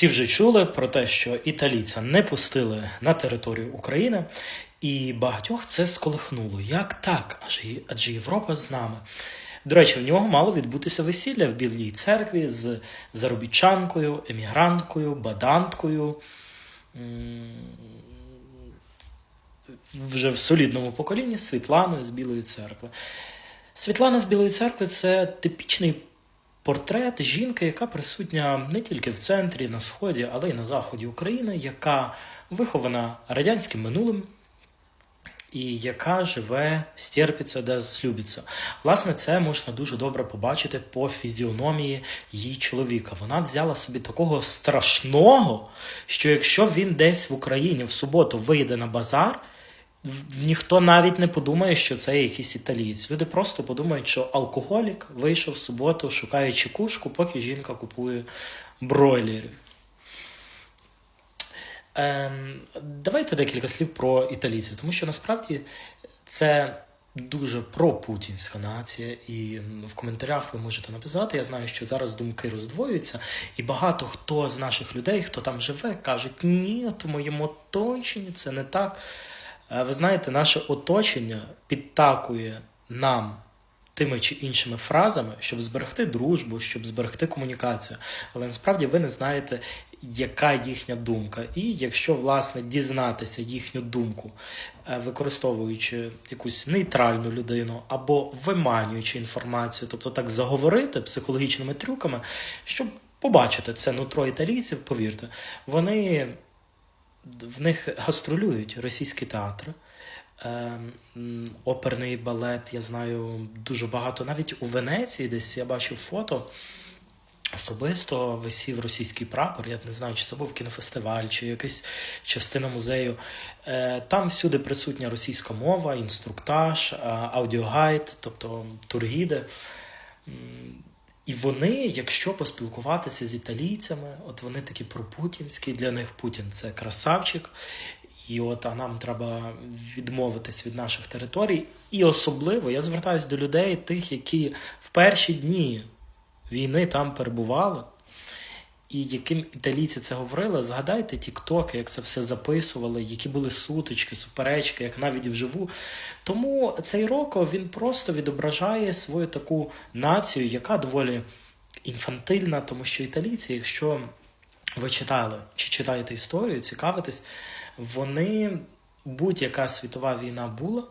Всі вже чули про те, що італійця не пустили на територію України, і багатьох це сколихнуло. Як так? Адже, Європа з нами. До речі, в нього мало відбутися весілля в Білій церкві з заробітчанкою, емігранткою, баданткою. Вже в солідному поколінні Світланою з Білої церкви. Світлана з Білої церкви це типічний портрет жінки, яка присутня не тільки в центрі, на сході, але й на заході України, яка вихована радянським минулим. І яка живе, стерпиться, де злюбиться. Власне, це можна дуже добре побачити по фізіономії її чоловіка. Вона взяла собі такого страшного, що якщо він десь в Україні в суботу вийде на базар, ніхто навіть не подумає, що це якийсь італієць. Люди просто подумають, що алкоголік вийшов в суботу, шукає чекушку, поки жінка купує бройлерів. Ем, давайте декілька слів про італійців, тому що насправді це дуже пропутінська нація, і в коментарях ви можете написати. Я знаю, що зараз думки роздвоюються, і багато хто з наших людей, хто там живе, кажуть, ні, в моєму оточенні це не так. Е, Ви знаєте, наше оточення підтакує нам тими чи іншими фразами, щоб зберегти дружбу, щоб зберегти комунікацію. Але насправді ви не знаєте, яка їхня думка. І якщо власне дізнатися їхню думку, е, використовуючи якусь нейтральну людину або виманюючи інформацію, тобто так заговорити психологічними трюками, щоб побачити це нутро італійців, повірте, вони в них гастролюють російські театри. Е, оперний балет, я знаю дуже багато. Навіть у Венеції, десь я бачив фото. Особисто висів російський прапор. Я не знаю, чи це був кінофестиваль, чи якась частина музею. Е, Там всюди присутня російська мова, інструктаж, е, аудіогайд, тобто тургіди. І вони, якщо поспілкуватися з італійцями, от вони такі пропутінські, для них Путін це красавчик. І от а нам треба відмовитись від наших територій. І особливо я звертаюся до людей, тих, які в перші дні війни там перебували, і яким італійці це говорили, згадайте тіктоки, як це все записували, які були сутички, суперечки, як навіть вживу. Тому цей роко він просто відображає свою таку націю, яка доволі інфантильна, тому що італійці, якщо ви читали чи читаєте історію, цікавитесь, вони будь-яка світова війна була.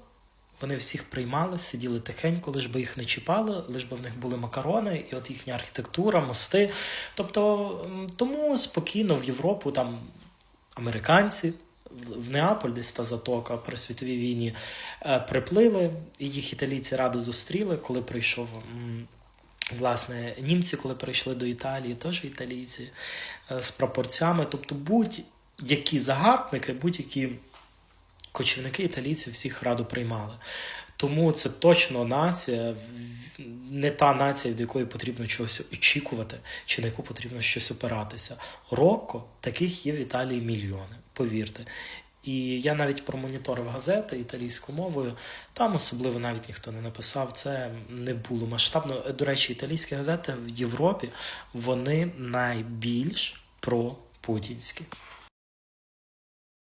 Вони всіх приймали, сиділи тихенько, лиш би їх не чіпали, лиш би в них були макарони, і от їхня архітектура, мости. Тобто тому спокійно в Європу там американці в Неаполь, десь та затока при світовій війні, е, приплили, і їх італійці ради зустріли, коли прийшов. Власне, німці, коли прийшли до Італії, теж італійці е, з прапорцями. Тобто будь-які загарбники, будь-які кочівники італійці всіх радо приймали. Тому це точно нація, не та нація, від якої потрібно чогось очікувати, чи на яку потрібно щось опиратися. Рокко таких є в Італії мільйони, повірте. І я навіть промоніторив газети італійською мовою. Там особливо навіть ніхто не написав. Це не було масштабно. До речі, італійські газети в Європі вони найбільш пропутінські.